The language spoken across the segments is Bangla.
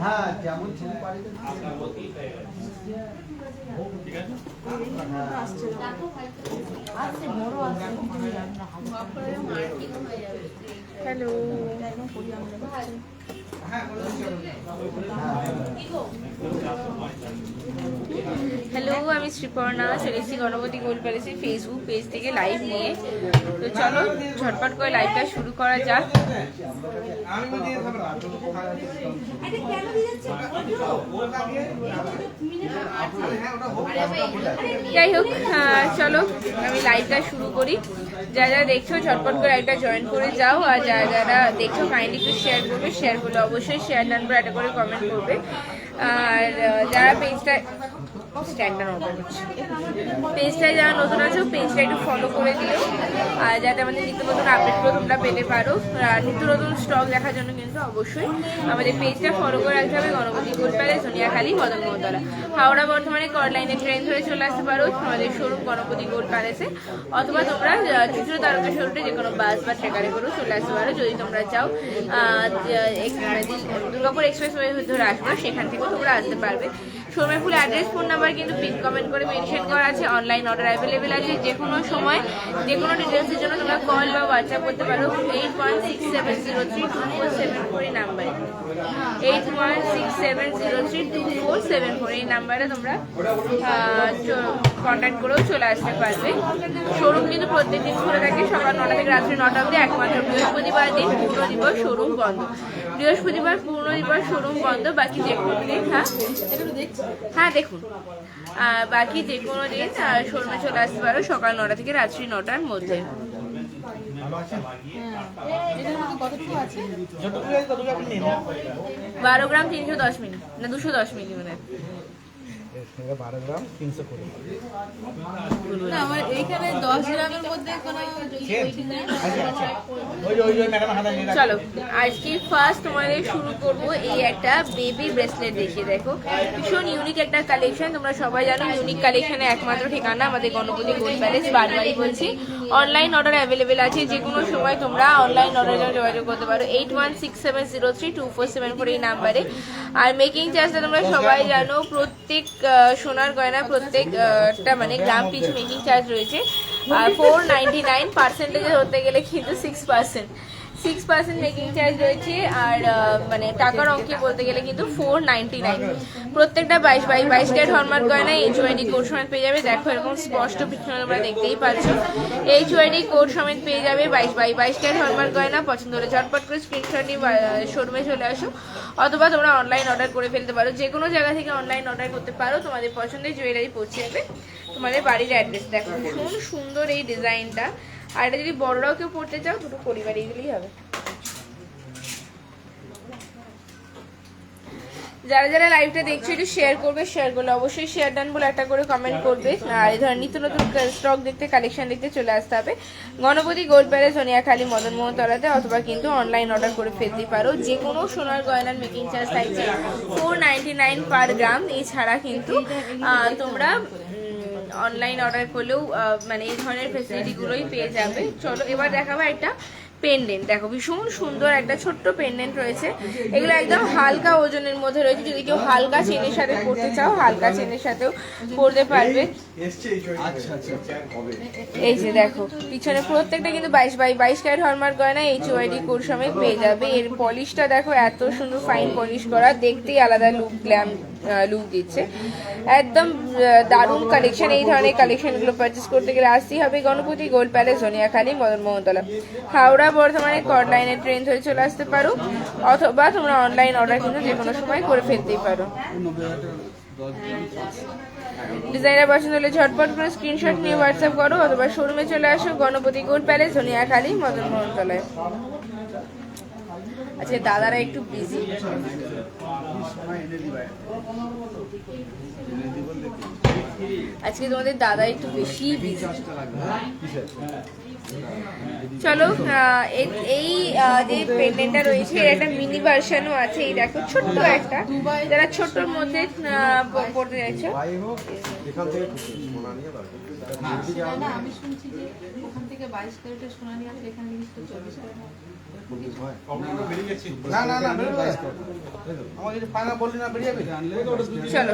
হ্যাঁ যেমন ছিল বাড়িতে। হ্যালো হ্যালো আমি শ্রীপর্ণা চলে এসেছি গণপতি গোল প্যালেসে ফেসবুক পেজ থেকে লাইভ নিয়ে। তো চলো ঝটপট করে লাইভটা শুরু করা যাক। যাই হোক চলো, আমি লাইভটা শুরু করি। যা যা দেখছ, ঝটপট করে লাইভটা জয়েন করে যাও, আর যা যারা দেখছ কাইন্ডলি একটু শেয়ার করবে। শেয়ার করলে অবশ্যই শেয়ার নাম্বার একটা করে কমেন্ট করবে। আর যারা পেজটা স্ট্যান্ডটা নতুন হচ্ছে পেজটায় যারা নতুন আছো পেজটা একটু ফলো করে দিও। আর যাতে আমাদের নিত্য নতুন আপডেটগুলো তোমরা পেতে পারো। আর নিত্য নতুন স্টক দেখার জন্য কিন্তু অবশ্যই আমাদের পেজটা ফলো করে রাখতে হবে। গণপতি গোল প্যালেস সোনিয়াখালী, মদন হাওড়া, বর্ধমানে করলাইনে ট্রেন ধরে চলে আসতে পারো আমাদের শোরুম গণপতি গোল প্যালেসে অথবা তোমরা চুচুড়ো তারকা শোরুমে যে কোনো বাস বা ট্রেকারে করেও চলে আসতে পারো। যদি তোমরা চাও মানে দুর্গাপুর এক্সপ্রেস ওয়ে ধরে আসবে, সেখান থেকেও তোমরা আসতে পারবে। শোরুমের ফুল অ্যাড্রেস ফোন নাম্বার কিন্তু পিন কমেন্ট করে মেনশন করা আছে। অনলাইন অর্ডার অ্যাভেলেবেল আছে। যে কোনো সময়, যে কোনো ডিটেলসের জন্য তোমরা কল বা হোয়াটসঅ্যাপ করতে পারো। Eight one six seven zero three two four seven four এই নাম্বারে eight one six seven zero three two four seven four এই নাম্বারে তোমরা কন্ট্যাক্ট করেও চলে আসতে পারবে। শোরুম কিন্তু প্রত্যেক দিন খোলা থাকে। সকাল নটা থেকে রাত্রি নটা অবধি একমাত্র বৃহস্পতিবার দিন পূর্ণ দিবস শোরুম বন্ধ। বৃহস্পতিবার পূর্ণ দিবার শোরুম বন্ধ, বাকি যে কোনো দিন হ্যাঁ? হ্যাঁ দেখুন। বাকি যে কোনো দিন শোরুমে চলে আসতে পারো সকাল নটা থেকে রাত্রি নটার মধ্যে। বারো গ্রাম তিনশো দশ মিনিট না, দুশো দশ মিনিট মানে। বারো গ্রাম তিনশো কুড়ি। আমার এইখানে দশ গ্রামের মধ্যে কোনো ওই যে ওই যে ম্যাডাম হাতে নিয়ে চলো আজকে ফার্স্ট তোমাদের শুরু করব এই একটা বেবি ব্রেসলেট দেখে দেখো। ভীষণ ইউনিক একটা কালেকশন তোমরা সবাই জানো ইউনিক কালেকশনের একমাত্র ঠিকানা আমাদের গণপতি গোল্ড প্যালেস বারবারই বলছি। অনলাইন অর্ডার অ্যাভেলেবেল আছে যে কোনো সময় তোমরা অনলাইন অর্ডার জন্য যোগাযোগ করতে পারো। Eight one six seven zero three two four seven four এই নাম্বারে আর মেকিং চার্জটা তোমরা সবাই জানো প্রত্যেক সোনার গয়না প্রত্যেকটা মানে গ্রাম পিছু মেকিং চার্জ রয়েছে। আর ফোর নাইনটি নাইন পার্সেন্টেজে ধরতে গেলে কিন্তু six percent six percent making charge রয়েছে আর মানে টাকার অঙ্কে বলতে গেলে কিন্তু ফোর নাইনটি নাইন প্রত্যেকটা বাইশ বাইশ বাইশ ক্যারেট হলমার্ক গয়না এইচ ওয়াইডি কোড সমেত পেয়ে যাবে। দেখো এরকম স্পষ্ট পিছনে তোমরা দেখতেই পাচ্ছ। এইচ ওয়াইডি কোড সমেত পেয়ে যাবে বাইশ বাই বাইশ ক্যারেট হলমার্ক গয়না। পছন্দ হলে ঝটপট করে স্ক্রিনশট নিয়ে শোরুমে চলে আসো। অথবা তোমরা অনলাইন অর্ডার করে ফেলতে পারো। যে কোনো জায়গা থেকে অনলাইন অর্ডার করতে পারো। তোমাদের পছন্দের জুয়েলারি পৌঁছে যাবে তোমাদের বাড়ির অ্যাড্রেস দেখো। ভীষণ সুন্দর এই ডিজাইনটা আর এটা যদি বড়রাও কেউ পড়তে চাও, দুটো পরিবার এগুলি হবে। যারা যারা লাইভটা দেখছ, একটু শেয়ার করবে শেয়ার করলে অবশ্যই শেয়ার ডান বলে একটা করে কমেন্ট করবে। আর এই ধরনের নিত্য নতুন স্টক দেখতে কালেকশন দেখতে চলে আসতে হবে। গণপতি গোল্ড প্যালেস সোনিয়াখালী, মদন মোহন তলাতে অথবা কিন্তু অনলাইন অর্ডার করে ফেলতে পারো। যে কোনো সোনার গয়নার মেকিং চার্জ থাকছে four ninety nine per gram এছাড়া কিন্তু তোমরা অনলাইন অর্ডার করলেও মানে এই ধরনের ফেসিলিটিগুলোই পেয়ে যাবে। চলো, এবার দেখাবো একটা পেন্ডেন্ট দেখো, ভীষণ সুন্দর একটা ছোট্ট পেন্ডেন্ট রয়েছে। এগুলো একদম হালকা ওজনের মধ্যে রয়েছে। যদি কেউ হালকা চেনের সাথে পরতে চাও, হালকা চেনের সাথেও পরতে পারবে। এই যে দেখো, পিছনে প্রত্যেকটা কিন্তু বাইশ বাই বাইশ ক্যারেট হলমার্ক গয়না এইচ ওয়াইডি কোড সমেত পেয়ে যাবে। এর পলিশটা দেখো, এত সুন্দর ফাইন পলিশ করা। দেখতেই আলাদা লুক গ্ল্যাম লুক দিচ্ছে। একদম দারুণ কালেকশন এই ধরনের কালেকশনগুলো পারচেস করতে গেলে আসতেই হবে গণপতি গোল্ড প্যালেস মদন মোহনতলা হাওড়া বর্ধমানে লাইনে ট্রেন ধরে চলে আসতে পারো, অথবা তোমরা অনলাইন অর্ডার কিন্তু যে কোনো সময় করে ফেলতেই পারো। ডিজাইনার পছন্দ হলে ঝটপট করে স্ক্রিনশট নিয়ে হোয়াটসঅ্যাপ করো, অথবা শোরুমে চলে আসো গণপতি গোল্ড প্যালেস মদন মোহনতলায় আচ্ছা দাদারা একটু বিজি আজকে তোমাদের দাদা একটু বেশি বিজি চলো এই যে পেন্ডেন্টটা রয়েছে, এর একটা মিনি ভার্সনও আছে। এই দেখো, ছোট্ট একটা। যারা ছোট্টর মধ্যে পড়তে চাইছো। আমি শুনছি যে ওখান থেকে বাইশ ক্যারেটের সোনা নিয়ে এখানে জিনিস তো চব্বিশ ক্যারেট না না না আমাকে যদি ফাইনাল বললি না বেরিয়ে চলো।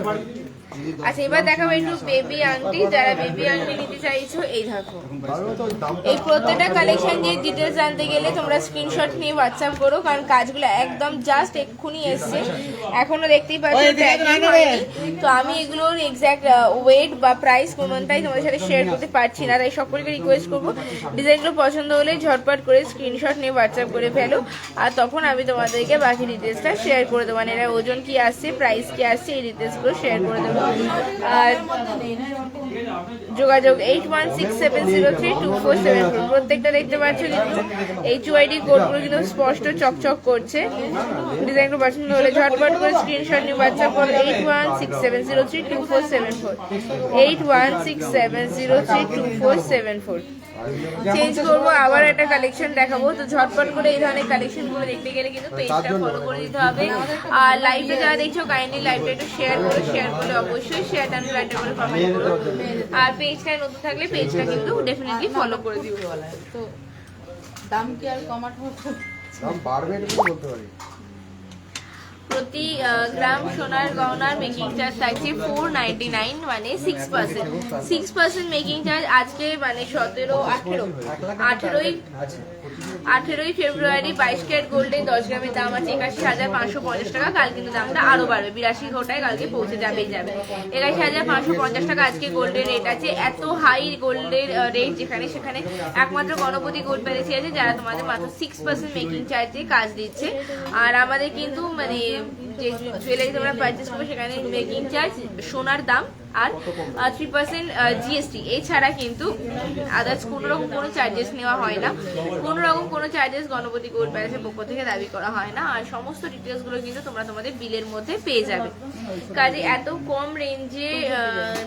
আচ্ছা এবার দেখাবো একটু বেবি আংটি যারা বেবি আংটি নিতে চাইছো এই দেখো। এই প্রত্যেকটা কালেকশন যে ডিটেলস জানতে গেলে তোমরা স্ক্রিনশট নিয়ে হোয়াটসঅ্যাপ করো কারণ কাজগুলো একদম জাস্ট এক্ষুনি এসছে। এখনও দেখতেই পাচ্ছ। তো আমি এগুলোর এক্স্যাক্ট ওয়েট বা প্রাইস কোনটাই তোমাদের সাথে শেয়ার করতে পারছি না তাই সকলকে রিকোয়েস্ট করব। ডিজাইনগুলো পছন্দ হলে ঝটপট করে স্ক্রিনশট নিয়ে হোয়াটসঅ্যাপ করে ফেলো। আর তখন আমি তোমাদেরকে বাকি ডিটেলসটা শেয়ার করে দেবো। মানে এরা ওজন কি আসছে প্রাইস কি আসছে, এই ডিটেলসগুলো শেয়ার করে দেবো। আর যোগাযোগ eight one six seven zero three two four seven four প্রত্যেকটা দেখতে পাচ্ছ কিন্তু এইচ ওয়াইডি কোডগুলো কিন্তু স্পষ্ট চকচক করছে। ডিজাইনগুলো পছন্দ হলে ঝটপট করে স্ক্রিনশট নিয়ে হোয়াটসঅ্যাপ করো eight one six seven zero three two four seven four eight one six seven zero three two four seven four change করব আবার একটা কালেকশন দেখাবো। তো ঝটপট করে এই ধরনের কালেকশনগুলো দেখতে গেলে কিন্তু পেজটা ফলো করে দিতে হবে। আর লাইভে যারা দেখছ কাইন্ডলি লাইভটা একটু শেয়ার করো শেয়ার করলে অবশ্যই শেয়ার টান লাইটে করে কমেন্ট করো। আর পেজটায় নতুন থাকলে পেজটা কিন্তু ডেফিনেটলি ফলো করে দিও। তো দাম কি আর কমাট হতো দাম বাড়বে এটা বলতে পারি। প্রতি গ্রাম সোনার গহনার মেকিং চার্জ থাকছে ফোর নাইনটি নাইন মানে six percent six percent making charge আজকে মানে সতেরো, আঠেরো। আঠেরোই আঠেরোই ফেব্রুয়ারি বাইশ ক্যারেট গোল্ডে দশ গ্রামের দাম আছে একাশি হাজার পাঁচশো পঞ্চাশ টাকা। কাল কিন্তু দামটা আরও বাড়বে। বিরাশি ঘটায় কালকে পৌঁছে যাবেই যাবে। একাশি হাজার পাঁচশো পঞ্চাশ টাকা আজকে গোল্ডের রেট আছে। এত হাই গোল্ডের রেট যেখানে সেখানে একমাত্র গণপতি গোল্ড প্যালেসি আছে, যারা তোমাদের মাত্র সিক্স পার্সেন্ট মেকিং চার্জে কাজ দিচ্ছে। আর আমাদের কিন্তু মানে যে জুয়েলারি তোমরা পারচেস করবে, সেখানে মেকিং চার্জ সোনার দাম আর থ্রি পার্সেন্ট জিএসটি এছাড়া কিন্তু আদার্স কোনো রকম কোনো চার্জেস নেওয়া হয় না। কোনো রকম কোনো চার্জেস গণপতি গোল্ড প্যালেসের পক্ষ থেকে দাবি করা হয় না। আর সমস্ত ডিটেলসগুলো কিন্তু তোমরা তোমাদের বিলের মধ্যে পেয়ে যাবে। কাজে এত কম রেঞ্জে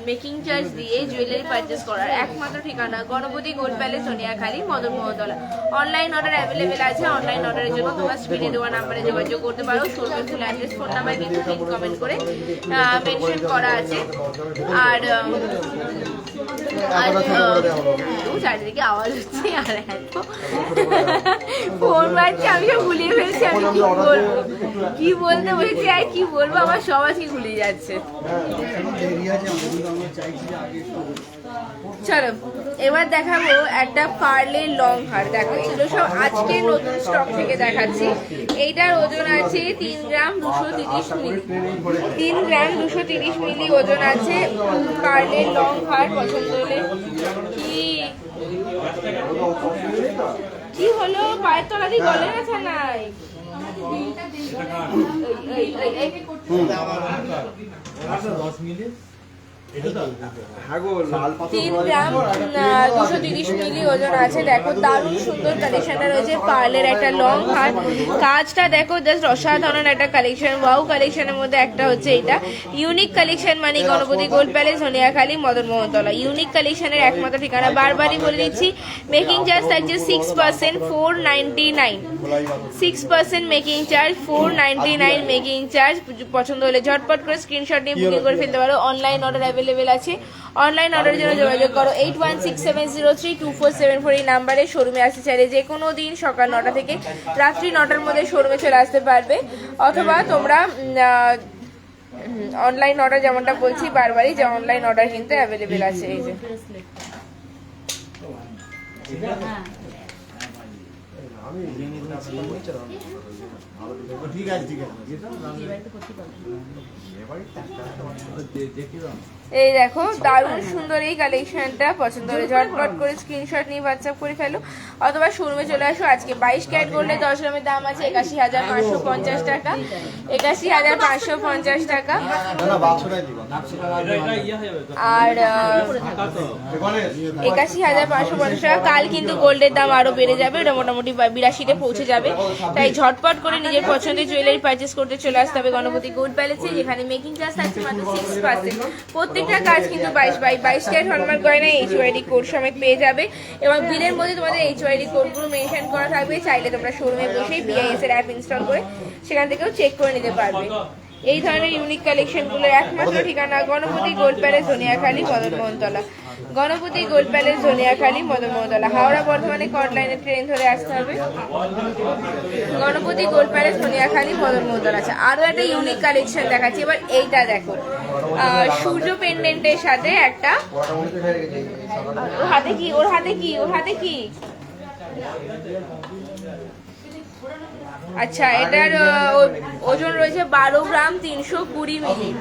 মেকিং চার্জ দিয়ে জুয়েলারি পারচেস করার একমাত্র ঠিকানা Ganapati Gold Palace Soniakhali, Madan Mohtala online order available আছে। অনলাইন অর্ডারের জন্য তোমরা স্ক্রিনে দেওয়া নাম্বারে যোগাযোগ করতে পারো। ফোন নাম্বার কিন্তু কমেন্ট করে মেনশন করা আছে। আর চারিদিকে আওয়াজ হচ্ছে আর এত ফোন বাজছে আমি সব গুলিয়ে ফেলছি আমি কি বলব? কি বলতে বলছি আর কি বলব? আমার সব আজকে গুলিয়ে যাচ্ছে। চলো এবার দেখাবো একটা পার্লের লং হার। দেখো এগুলো সব আজকে নতুন স্টক থেকে দেখাচ্ছি। এইটার ওজন আছে তিন গ্রাম দুশো তিরিশ মিলি। তিন গ্রাম দুশো তিরিশ মিলি ওজন আছে পার্লের লং হার পছন্দ হলে। কি হলো পায়ের তলা দিয়ে গলে গেছে নাই। দশ মিনিট হ্যাঁ তিন গ্রাম দুশো তিরিশ মিলি ওজন আছে। দেখো দারুণ সুন্দর কালেকশনটা রয়েছে পার্লের একটা লং হার কাজটা দেখো জাস্ট অসাধারণ একটা কালেকশন ওয়াও কালেকশনের মধ্যে একটা হচ্ছে এটা। ইউনিক কালেকশন মানে Ganapati Gold Palace Madan Mohantala. Unique কালেকশনের একমাত্র ঠিকানা। বারবারই বলে দিচ্ছি মেকিং চার্জ থাকছে six percent four ninety nine six percent making charge four ninety nine making charge পছন্দ হলে ঝটপট করে স্ক্রিনশট নিয়ে বুকিং করে ফেলতে পারো। অনলাইন অর্ডার অ্যাভেলেবেল আছে। অনলাইন অর্ডারের জন্য যোগাযোগ করো। Eight one six seven zero three two four seven four এই নাম্বারে শোরুমে আসতে চাইলে যে কোনো দিন সকাল নটা থেকে রাত্রি নটার মধ্যে শোরুমে চলে আসতে পারবে। অথবা তোমরা অনলাইন অর্ডার যেমনটা বলছি বারবারই যে অনলাইন অর্ডার কিন্তু অ্যাভেলেবেল আছে এই যে। ঠিক আছে ঠিক আছে। দেখি এই দেখো, দারুণ সুন্দর এই কালেকশনটা পছন্দ হলে। ঝটপট করে স্ক্রিনশট নিয়ে হোয়াটসঅ্যাপ করে ফেলো। অথবা শোরুমে চলে আসো, আজকে বাইশ ক্যারেট গোল্ডে দশ গ্রামের দাম আছে, একাশি হাজার পাঁচশো পঞ্চাশ টাকা। একাশি হাজার পাঁচশো পঞ্চাশ টাকা। আর একাশি হাজার পাঁচশো পঞ্চাশ টাকা। কাল কিন্তু গোল্ডের দাম আরও বেড়ে যাবে, ওটা মোটামুটি বিরাশিতে পৌঁছে যাবে। তাই ঝটপট করে নিজের পছন্দের জুয়েলারি পারচেস করতে চলে আসতে হবে গণপতি গোল্ড প্যালেসে যেখানে মেকিং চার্জ থাকছে মাত্র সিক্স পার্সেন্ট প্রত্যেকটা কাজ কিন্তু বাইশ বাই বাইশ ক্যারেট হলমার্ক গয়না এইচ ওয়াইডি কোড সমেত পেয়ে যাবে। এবং বিলের মধ্যে তোমাদের এইচওয়াইডি কোডগুলো মেনশন করা থাকবে, চাইলে তোমরা শোরুমে বসেই বিআইএস এর অ্যাপ ইনস্টল করে সেখান থেকেও চেক করে নিতে পারবে। এই ধরনের ইউনিক কালেকশনগুলোর একমাত্র ঠিকানা গণপতি গোলপ্যারে সোনিয়াখালী মদন মোহনতলা গণপতি গোল্ড প্যালেস ধনিয়াখালী মদন হাওড়া বর্ধমানে কটলাইনে ট্রেন ধরে আসতে হবে। গণপতি গোল্ড প্যালেস ধনিয়াখালী মদন মোহনতলা আছে। আরও একটা ইউনিক কালেকশন দেখাচ্ছি। এবার এইটা দেখো। সূর্য পেন্ডেন্টের সাথে একটা ওর হাতে কি? ওর হাতে কি? ওর হাতে কি? আচ্ছা এটার ওজন রয়েছে বারো গ্রাম তিনশো কুড়ি মিলি।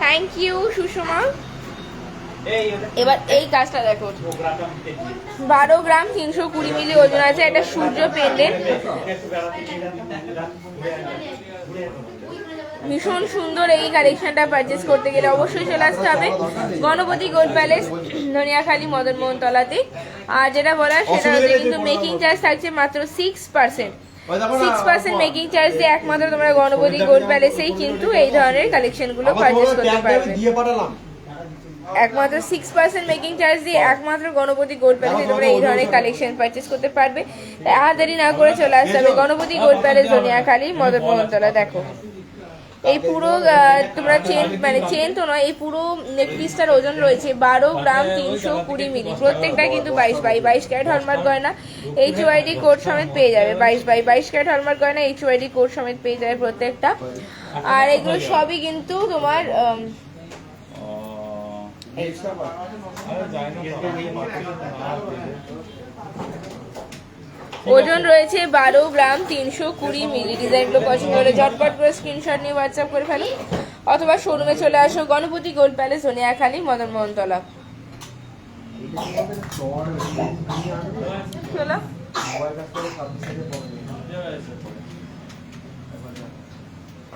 Thank you Sushma. এবার এই কাজটা দেখো। বারো গ্রাম তিনশো কুড়ি মিলি ওজন আছে একটা সূর্য পেন্ডেন্ট ভীষণ সুন্দর এই কালেকশনটা পারচেস করতে গেলে অবশ্যই চলে আসতে হবে। গণপতি গোল্ড প্যালেস ধনিয়াখালী মদন মোহন তলাতে আর যেটা বলার সেটা হচ্ছে কিন্তু মেকিং চার্জ থাকছে মাত্র six percent six percent making charge দিয়ে একমাত্র তোমরা গণপতি গোল্ড প্যালেসেই কিন্তু এই ধরনের কালেকশনগুলো পারচেস করতে পারবে। একমাত্র সিক্স পার্সেন্ট মেকিং চার্জ দিয়ে একমাত্র গণপতি গোল্ড প্যালেসে তোমরা এই ধরনের কালেকশন পারচেস করতে পারবে। তাই আর দেরি না করে চলে আসতে হবে গণপতি গোল্ড প্যালেস ধনিয়াখালী মদন মোহনতলা দেখো। এই পুরো তোমরা চেন মানে চেন তো নয় এই পুরো নেক পিসটার ওজন রয়েছে বারো গ্রাম তিনশো কুড়ি মিলি প্রত্যেকটা কিন্তু বাইশ বাই বাইশ ক্যারেট হলমার্ক গয়না। এইচ ওয়াইডি কোড সমেত পেয়ে যাবে বাইশ বাই বাইশ ক্যারেট হলমার্ক গয়না এইচ ওয়াইডি কোড সমেত পেয়ে যাবে প্রত্যেকটা। আর এগুলো সবই কিন্তু তোমার ওজন রয়েছে বারো গ্রাম তিনশো কুড়ি মিলি ডিজাইনগুলো পছন্দ হলে, ঝটপট করে স্ক্রিনশট নিয়ে হোয়াটসঅ্যাপ করে ফেলো। অথবা শোরুমে চলে আসো, গণপতি গোল্ড প্যালেস সোনিয়াখালী মদন মোহনতলা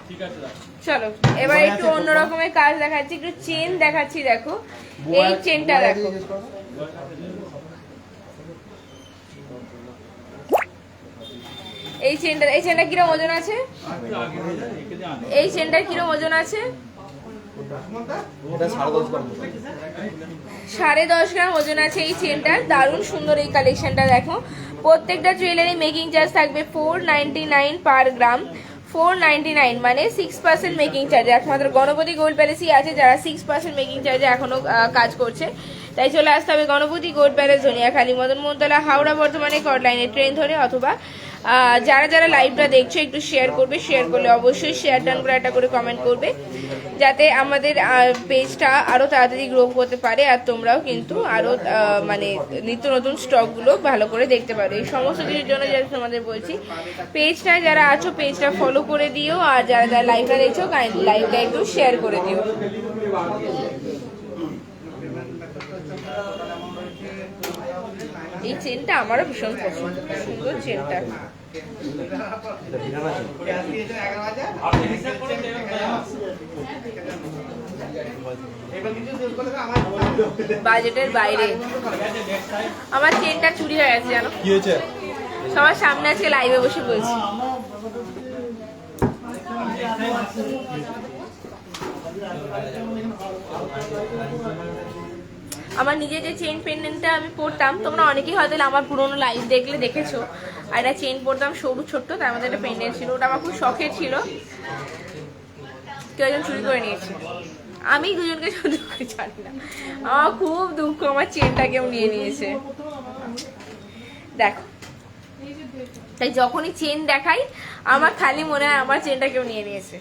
ঠিক আছে। চলো এবার একটু অন্য রকমের কাজ দেখাচ্ছি একটু চেন দেখাচ্ছি দেখো। এই চেনটা দেখো। এই চেনটা এই চেনটা কিরম ওজন আছে। এই চেনটার কিরম ওজন আছে? সাড়ে দশ গ্রাম সাড়ে দশ গ্রাম ওজন আছে এই চেনটার। দারুণ সুন্দর এই কালেকশনটা দেখো। প্রত্যেকটা জুয়েলারি মেকিং চার্জ থাকবে four ninety nine per gram four ninety nine মানে সিক্স পার্সেন্ট মেকিং চার্জ একমাত্র গণপতি গোল্ড প্যালেসই আছে যারা সিক্স পার্সেন্ট মেকিং চার্জে এখনও কাজ করছে। তাই চলে আসতে হবে গণপতি গোল্ড প্যালেস ধনিয়াখালী মদন মোহনতলা হাওড়া বর্ধমানে কটলাইনে ট্রেন ধরে অথবা যারা যারা লাইভটা দেখছ একটু শেয়ার করবে শেয়ার করলে অবশ্যই শেয়ার টান করে একটা করে কমেন্ট করবে যাতে আমাদের পেজটা আরও তাড়াতাড়ি গ্রো করতে পারে আর তোমরাও কিন্তু আরও আহ, মানে নিত্য নতুন স্টকগুলো ভালো করে দেখতে পারো এই সমস্ত কিছুর জন্য যারা তোমাদের বলছি পেজটা যারা আছো পেজটা ফলো করে দিও আর যারা যারা লাইভটা দেখছ লাইভটা একটু শেয়ার করে দিও। এই চেনটা আমারও ভীষণ পছন্দ সুন্দর চেনটা বাজেটের বাইরে। আছে। আমার চেনটা চুরি হয়ে গেছে জানো? কি হয়েছে? সবার সামনে আজকে লাইভে বসে বলছি। আমার নিজের যে চেন পেন্ডেন্টটা আমি পরতাম, তোমরা অনেকেই হয়তো আমার পুরোনো লাইভ দেখলে দেখেছ। আর একটা চেন পরতাম সরু ছোট্ট, তার মধ্যে একটা পেন্ডেন্ট ছিল। ওটা আমার খুব শখের ছিল। কেউ একজন চুরি করে নিয়েছে। আমি দুজনকে শুধু জানি না। আমার খুব দুঃখ, আমার চেনটা কেউ নিয়ে নিয়েছে। দেখো। তাই যখনই চেন দেখাই, আমার খালি মনে হয় আমার চেনটা কেউ নিয়ে নিয়েছে।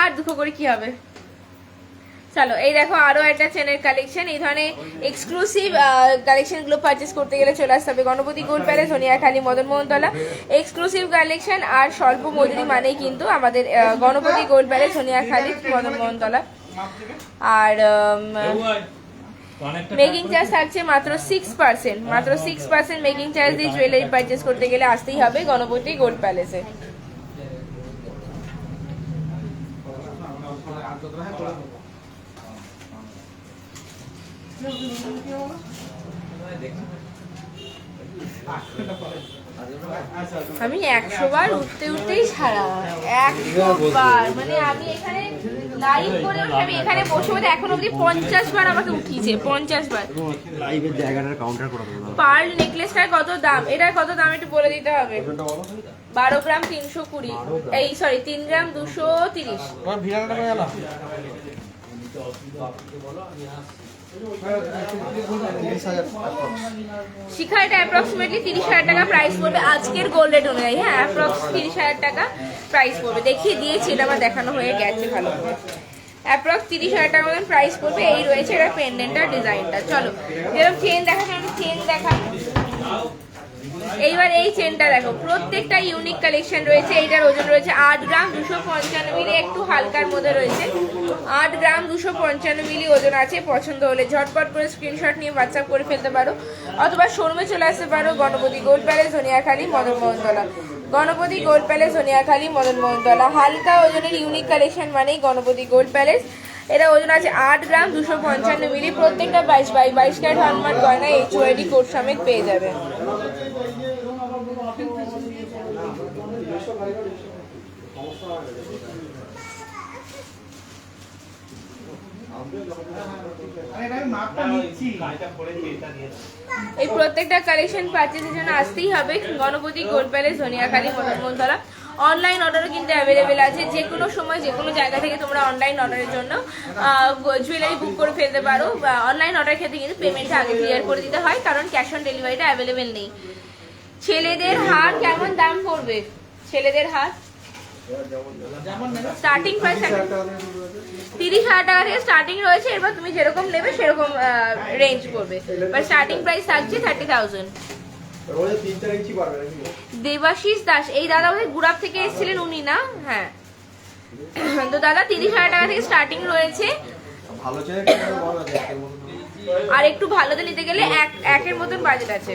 আর দুঃখ করে কি হবে? চলো, এই দেখো আরও একটা চেনের কালেকশন এই ধরনের এক্সক্লুসিভ কালেকশনগুলো পারচেস করতে গেলে চলে আসতে হবে। Ganapati gold palace Soniakhali Madan Mohantala exclusive collection আর স্বল্প মজুরি মানেই কিন্তু আমাদের গণপতি গোল্ড প্যালেস সোনিয়াখালী মদন মোহনতলা আর মেকিং চার্জ থাকছে মাত্র সিক্স পার্সেন্ট মাত্র সিক্স পার্সেন্ট মেকিং চার্জ দিয়ে জুয়েলারি পারচেস করতে গেলে আসতেই হবে গণপতি গোল্ড প্যালেসে আমি একশো বার উঠতে উঠতেই ছাড়া একশো বার। মানে আমি এখানে লাইভ করে আমি এখানে বসে বসে এখন অব্দি পঞ্চাশ বার আমাকে উঠিয়েছে পঞ্চাশ বার। লাইভের জায়গাটার কাউন্টার করে দেবো। নেকলেসটার কত দাম? এটার কত দাম একটু বলে দিতে হবে। বারো গ্রাম তিনশো কুড়ি। এই সরি তিন গ্রাম দুশো তিরিশ। শিখা এটা অ্যাপ্রক্সিমেটলি তিরিশ হাজার টাকা প্রাইস পড়বে। আজকের গোল্ড রেট অনুযায়ী হ্যাঁ অ্যাপ্রক্স তিরিশ হাজার টাকা প্রাইস পড়বে। দেখিয়ে দিয়েছি, এটা আমার দেখানো হয়ে গেছে ভালো করে। অ্যাপ্রক্স তিরিশ হাজার টাকার মতন প্রাইস পড়বে। এই রয়েছে এটা পেন্ডেন্টার ডিজাইনটা চলো, যেরকম চেন দেখাচ্ছি, আমি চেন দেখা এইবার এই চেনটা দেখো, প্রত্যেকটা ইউনিক কালেকশন রয়েছে, এইটার ওজন রয়েছে আট গ্রাম দুশো পঞ্চান্ন মিলি, একটু হালকার মধ্যে রয়েছে। আট গ্রাম দুশো পঞ্চান্ন মিলি ওজন আছে, পছন্দ হলে ঝটপট করে স্ক্রিনশট নিয়ে হোয়াটসঅ্যাপ করে ফেলতে পারো। অথবা শোরুমে চলে আসতে পারো, Ganapati gold palace, Dhaniakhali, Madan Mohantala Ganapati gold palace, Dhaniakhali, Madan Mohantala হালকা ওজনের ইউনিক কালেকশন মানেই গণপতি গোল্ড প্যালেস। এটা ওজন আছে আট গ্রাম দুশো পঞ্চান্ন মিলি, প্রত্যেকটা বাইশ বাই বাইশ ক্যারেট হলমার্ক গয়না এইচ ওয়াইডি কোড সমেত পেয়ে যাবে। মাপটা নিচ্ছি। এই প্রত্যেকটা কালেকশন পারচেজের জন্য আসতেই হবে Ganapati gold palace Dhaniakhali Madanmohantala. Online অর্ডারও কিন্তু অ্যাভেলেবেল আছে। যে কোনো সময় যে কোনো জায়গা থেকে তোমরা অনলাইন অর্ডারের জন্য জুয়েলারি বুক করে ফেলতে পারো। বা অনলাইন অর্ডার ক্ষেত্রে কিন্তু পেমেন্টটা আগে ক্লিয়ার করে দিতে হয় কারণ ক্যাশ অন ডেলিভারিটা অ্যাভেলেবেল নেই। ছেলেদের হার কেমন দাম পড়বে? ছেলেদের হার? স্টার্টিং প্রাইস তিরিশ হাজার টাকা থেকে স্টার্টিং রয়েছে, এবার তুমি যেরকম নেবে সেরকম রেঞ্জ করবে। বাট স্টার্টিং প্রাইস থাকছে থার্টি থাউজেন্ড দেবাশিস দাস, এই দাদা বোধহয় গুড়াপ থেকে এসেছিলেন উনি না? হ্যাঁ। তো দাদা, তিরিশ হাজার টাকা থেকে স্টার্টিং রয়েছে। ভালো আর একটু ভালোতে নিতে গেলে এক, একের মতন বাজেট আছে।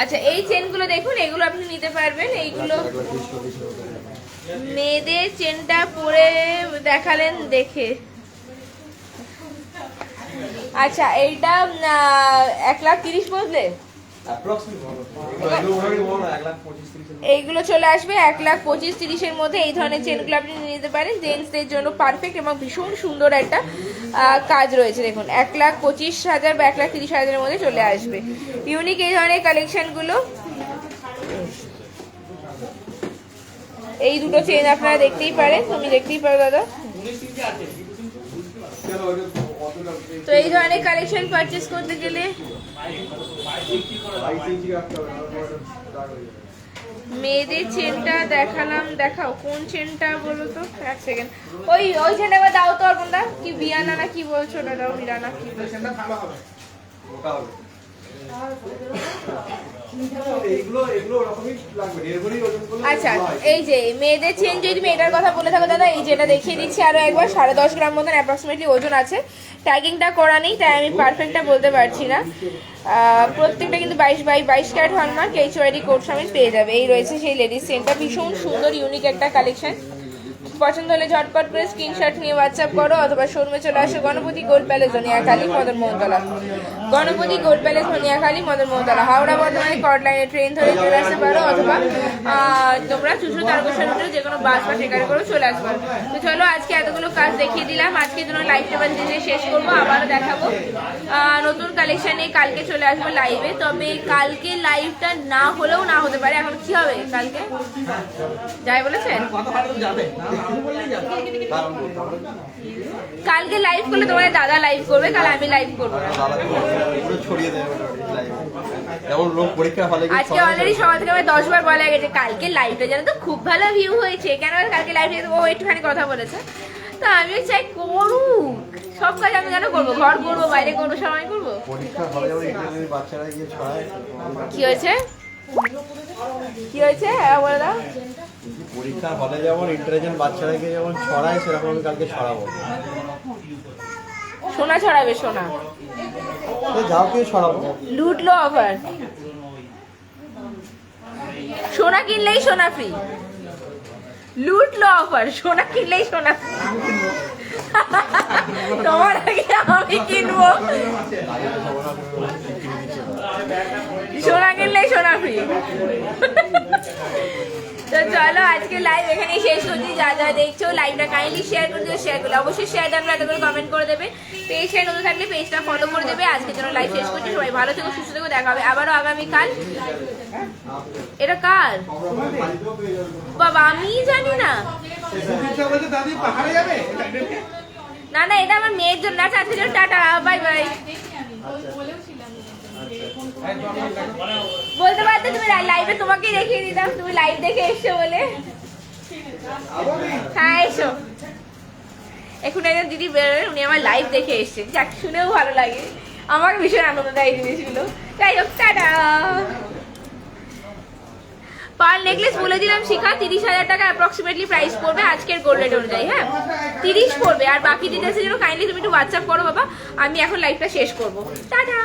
আচ্ছা এই চেনগুলো দেখুন, এগুলো আপনি নিতে পারবেন। এইগুলো মেয়েদের চেনটা পরে দেখালেন দেখে। আচ্ছা এইটা এক লাখ তিরিশ বললে এইগুলো চলে আসবে এক লাখ পঁচিশ তিরিশের মধ্যে এই ধরনের চেনগুলো আপনি নিয়ে নিতে পারেন। জেন্টসদের জন্য পারফেক্ট এবং ভীষণ সুন্দর একটা কাজ রয়েছে। দেখুন, এক লাখ পঁচিশ হাজার বা এক লাখ তিরিশ হাজারের মধ্যে চলে আসবে। ইউনিক এই ধরনের কালেকশনগুলো এই দুটো চেন আপনারা দেখতেই পারেন। তুমি দেখতেই পারো, দাদা। তো এই ধরনের কালেকশন পারচেস করতে গেলে মেয়েদের চেনটা দেখালাম, দেখাও, কোন চেনটা বলো তো? এক সেকেন্ড ওই ওই চেনটা দাও তো অর্পণদা। কি বিয়ানা না কি বলছো ওটা? দাও মিরানা কি বলছো? না ওটা হবে। আচ্ছা এই যে মেয়েদের চেন যদি তুমি এটার কথা বলে থাকো দাদা এই যেটা দেখিয়ে দিচ্ছি আরও একবার সাড়ে দশ গ্রাম মতন অ্যাপ্রক্সিমেটলি ওজন আছে। ট্যাগিংটা করা নেই তাই আমি পারফেক্টটা বলতে পারছি না। প্রত্যেকটা কিন্তু বাইশ বাই বাইশ carat hallmark H UID code সমেত পেয়ে যাবে। এই রয়েছে সেই লেডিস চেনটা ভীষণ সুন্দর ইউনিক একটা কালেকশন পছন্দ হলে ঝটপট করে স্ক্রিনশট নিয়ে হোয়াটসঅ্যাপ করো অথবা শোরুমে চলে আসো Ganapati gold palace Dhaniakhali, Madan Mohantala Ganapati gold palace Dhaniakhali, Madan Mohantala Howrah বর্ধমানে কট লাইনে ট্রেন ধরে চলে আসতে পারো অথবা তোমরা চুচু তারকেশ্বর রুটে যে কোনো বাস বা ট্রেকারে করে চলে পারো তো চলো, আজকে এতগুলো কাজ দেখিয়ে দিলাম। আজকের জন্য লাইভটা বাজে দিয়ে শেষ করব। আবারও দেখাবো। নতুন কালেকশন কালকে চলে আসব লাইভে তবে কালকে লাইভটা না হলেও না হতে পারে। এখন কি হবে কালকে? যাই বলেছেন? কালকে লাইভ করলে তোমার দাদা লাইভ করবে, কাল আমি লাইভ করব আজকে অলরেডি সকাল থেকে আমার দশ বার বলা গেছে, কালকে লাইভটা জানো তো? খুব ভালো ভিউ হয়েছে। কেন কালকে লাইভে ও একটুখানি কথা বলেছে। তো আমিও চাই করুক। সব কাজ আমি কেন করব? ঘর করব, বাইরে করব সময় করব? কি হয়েছে? কি হয়েছে? হ্যাঁ বলে দাও। পরীক্ষার হলে যেমন ইন্টেলিজেন্ট বাচ্চারা গিয়ে যেমন ছড়ায় সেরকম আমি কালকে ছড়াবো। সোনা ছড়াবে সোনা। যাও কেউ ছড়াবো। লুটলো অফার সোনা কিনলেই সোনা ফ্রি লুটলো অফার সোনা কিনলেই সোনা। তোমার আগে আমি কিনবো। সোনা কিনলেই সোনা ফ্রি তো চলো আজকে লাইভ এখানেই শেষ করছি। যা যা দেখছ লাইভটা কাইন্ডলি শেয়ার করে দিও শেয়ার করলে অবশ্যই শেয়ার ডান করে কমেন্ট করে দেবে। পেজটা নতুন থাকলে পেজটা ফলো করে দেবে। আজকের জন্য লাইভ শেষ করছি, সবাই ভালো থেকো, সুস্থ থেকো, দেখা হবে আবারও আগামীকাল। এটা কার? বাবা আমি জানি না। না না, এটা আমার মেয়ের জন্য। আচ্ছা জন্য টাটা বাই বাই দেখি আমি ওই বলেও ছিলাম ফোন মানে বলতে পারতে তুমি লাইভে তোমাকেই দেখিয়ে দিতাম, তুমি লাইভ দেখে এসছো বলে। হ্যাঁ এসো। এখন একজন দিদি বেরোলেন, উনি আমার লাইভ দেখে এসছে। যাক, শুনেও ভালো লাগে। আমার ভীষণ আনন্দ দেয় জিনিসগুলো। যাই হোক, টাটা। পার নেকলেস বলে দিলাম শিখা, তিরিশ হাজার টাকা অ্যাপ্রক্সিমেটলি প্রাইস পড়বে আজকের গোল্ড রেট অনুযায়ী হ্যাঁ? তিরিশ পড়বে, আর বাকি ডিটেলসের জন্য কাইন্ডলি তুমি একটু হোয়াটসঅ্যাপ করো, বাবা। আমি এখন লাইভটা শেষ করব। টাটা!